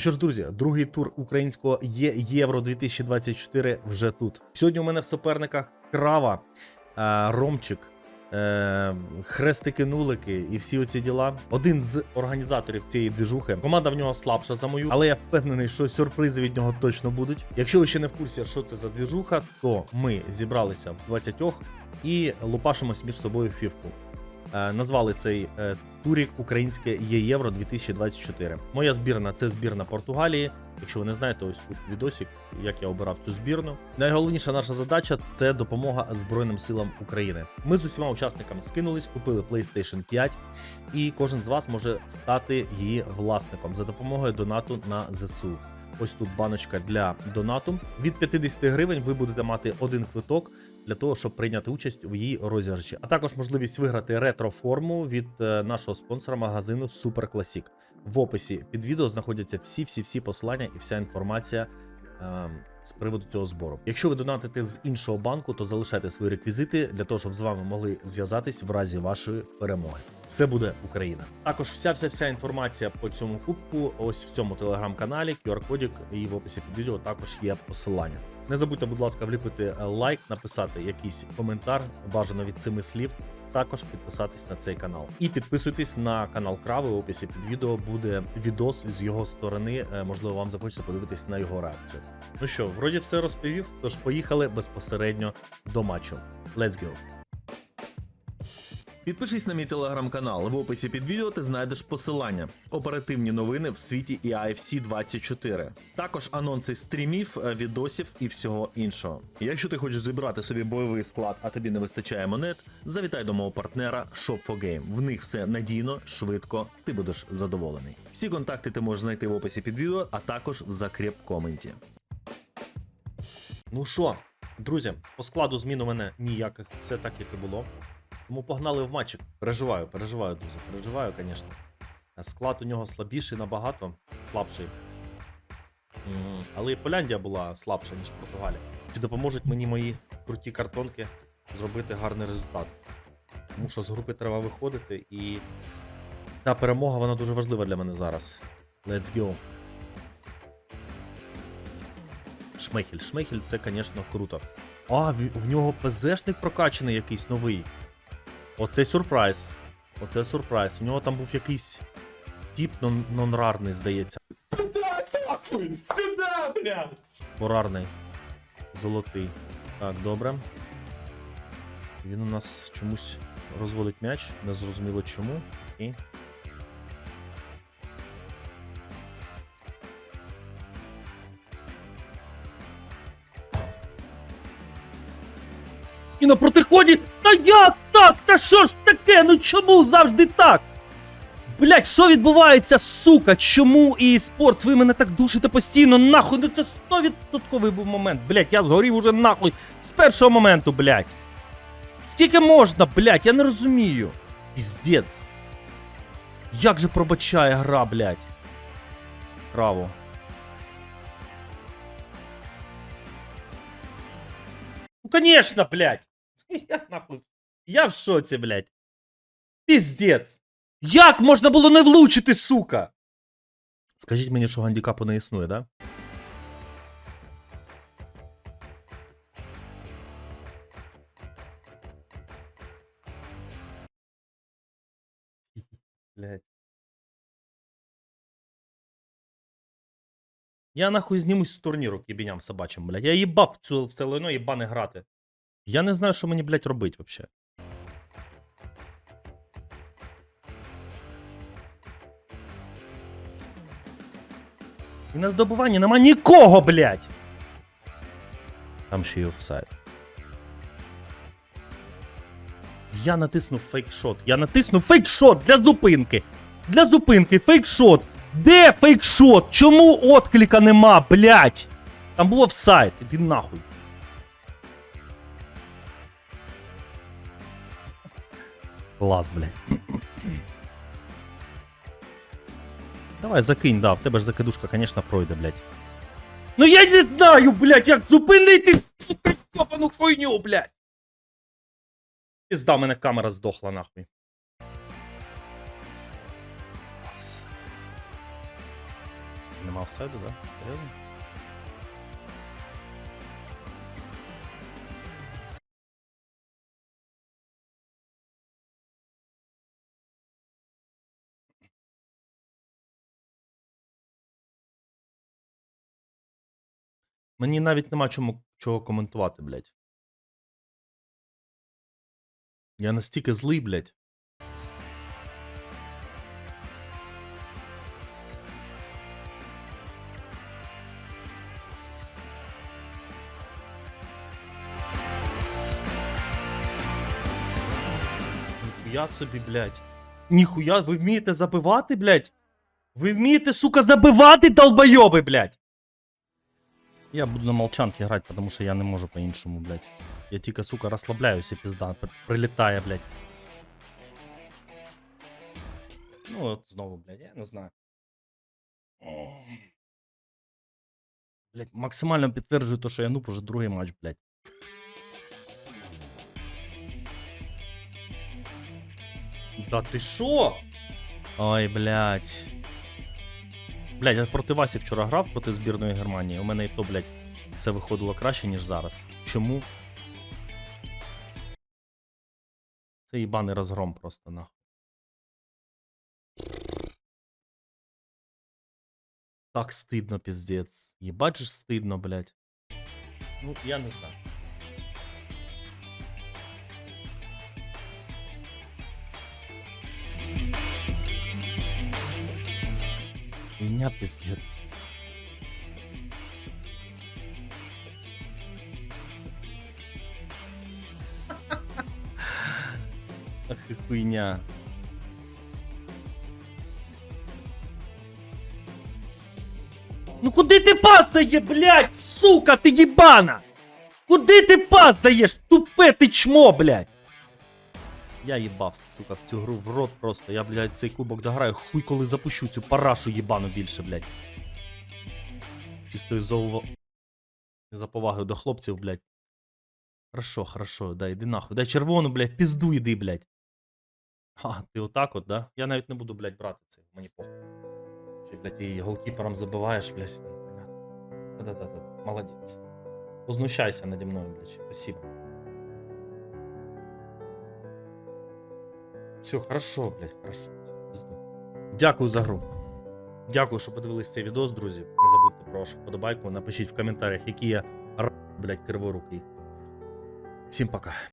Що ж, друзі, другий тур українського є Євро 2024 вже тут. Сьогодні у мене в суперниках Крава, е, Ромчик, е, Хрестики-нулики і всі оці діла. Один з організаторів цієї двіжухи. Команда в нього слабша за мою, але я впевнений, що сюрпризи від нього точно будуть. Якщо ви ще не в курсі, що це за двіжуха, то ми зібралися в 20 і лупашимось між собою фівку. Е, Назвали цей е, турік українське є Євро 2024. Моя збірна це збірна Португалії. Якщо ви не знаєте, ось тут відосик, як я обирав цю збірну. Найголовніша наша задача це допомога Збройним силам України. Ми з усіма учасниками скинулись, купили PlayStation 5, і кожен з вас може стати її власником за допомогою донату на ЗСУ. Ось тут баночка для донату. Від 50 гривень ви будете мати один квиток для того, щоб прийняти участь в її розіграші, а також можливість виграти ретро-форму від е, нашого спонсора магазину Super Classic. В описі під відео знаходяться всі всі всі посилання і вся інформація е, з приводу цього збору. Якщо ви донатите з іншого банку, то залишайте свої реквізити для того, щоб з вами могли зв'язатись в разі вашої перемоги. Все буде Україна. Також вся вся вся інформація по цьому кубку. Ось в цьому телеграм-каналі, QR-кодік і в описі під відео також є посилання. Не забудьте, будь ласка, вліпити лайк, написати якийсь коментар, бажано від семи слів. Також підписатись на цей канал. І підписуйтесь на канал Крави. В описі під відео буде відос з його сторони. Е, Можливо, вам захочеться подивитись на його реакцію. Ну що, вроді все розповів. Тож поїхали безпосередньо до матчу. Let's go! Підпишись на мій телеграм-канал. В описі під відео ти знайдеш посилання. Оперативні новини в світі і IFC 24. Також анонси стрімів, е, відосів і всього іншого. Якщо ти хочеш зібрати собі бойовий склад, а тобі не вистачає монет, завітай до мого партнера Shop4Game. В них все надійно, швидко, ти будеш задоволений. Всі контакти ти можеш знайти в описі під відео, а також в закріп коменті. Ну що, друзі, по складу змін у мене ніяких, все так, як і було. Тому погнали в матчик. Переживаю, переживаю, друзі. Переживаю, звісно. Склад у нього слабіший набагато, слабший. Але і Поляндія була слабша, ніж Португалія. Чи допоможуть мені мої круті картонки зробити гарний результат? Тому що з групи треба виходити і та перемога вона дуже важлива для мене зараз. Let's go. Шмехель. Шмехель це, звісно, круто. А, в, в нього ПЗшник прокачаний якийсь новий. Оце сюрприз. Оце сюрприз. У нього там був якийсь нон- нон-рарний, здається. Сюда, бля! Порарний. Золотий. Так, добре. Він у нас чомусь розводить м'яч. Незрозуміло чому. І. І на протиході. Та як так? Та що ж таке? Ну чому завжди так? Блять, що відбувається, сука? Чому і спорт? Ви мене так душите постійно, нахуй. Ну це 100% був момент. Блять, я згорів уже нахуй. З першого моменту, блять. Скільки можна, блять, я не розумію. Піздець. Як же пробачає гра, блять. Браво. Ну, конечно, блять. Я нахуй. Я в шоці, блять. Піздець. Як можна було не влучити, сука? Скажіть мені, що гандікапу не існує, да? Блять. Я нахуй знімусь з турніру кібіням собачим, блядь. Я їбав цю все лайно їбане грати. Я не знаю, що мені, блядь, робити вообще. І на добуванні нема нікого, блядь. Там ще й офсайд. Я натиснув фейкшот. Я натиснув фейкшот для зупинки. Для зупинки фейкшот. Де фейкшот? Чому отклика нема, блядь? Там був офсайд. Іди нахуй. Клас, блядь. Давай закинь, да, в тебе ж закидушка, конечно, пройде, блядь. Ну я не знаю, блядь, як зупинити цю трикопану хуйню, блядь. Пізда, мене камера здохла, нахуй. Нема офсайду, да? Серйозно? Мені навіть нема чому чого коментувати, блядь. Я настільки злий, блядь. Ніхуя собі, блядь. Ніхуя, ви вмієте забивати, блядь? Ви вмієте, сука, забивати, долбойоби, блядь! Я буду на молчанке грати, потому що я не можу по-іншому, блядь. Я тільки, сука, розслабляюся, пізда, при- прилітає, блядь. Ну, от знову, блядь, я не знаю. Блядь, максимально підтверджую те, що я нуп уже другий матч, блядь. Да ти шо? Ой, блядь. Блядь, я проти Васі вчора грав проти збірної Германії. У мене і то, блядь, все виходило краще, ніж зараз. Чому? Це їбаний розгром просто нахуй. Так стидно, піздець. Єбать же стидно, блядь. Ну, я не знаю. Меня пиздец. Ах и хуйня. Ну куди ти пас дає, блядь, сука, ти їбана? Куди ти пас даєш, тупе ти чмо, блядь? Я їбав, сука, в цю гру в рот просто. Я, блядь, цей кубок дограю, хуй коли запущу цю парашу їбану більше, блядь. Чисто із-за ув... за повагою до хлопців, блядь. Хорошо, хорошо, дай, іди нахуй. Дай червону, блядь, пізду іди, блядь. А, ти отак от, да? Я навіть не буду, блядь, брати це. Мені похуй. Чи, блядь, і голкіпером забиваєш, блядь. Ну. Да-да-да, молодець. Познущайся наді мною, блядь. Спасибо. Все, хорошо, блядь, хорошо. Дякую за гру. Дякую, що подивились цей відос, друзі. Не забудьте про вашу вподобайку. Напишіть в коментарях, які я блядь, криворукий. Всім пока.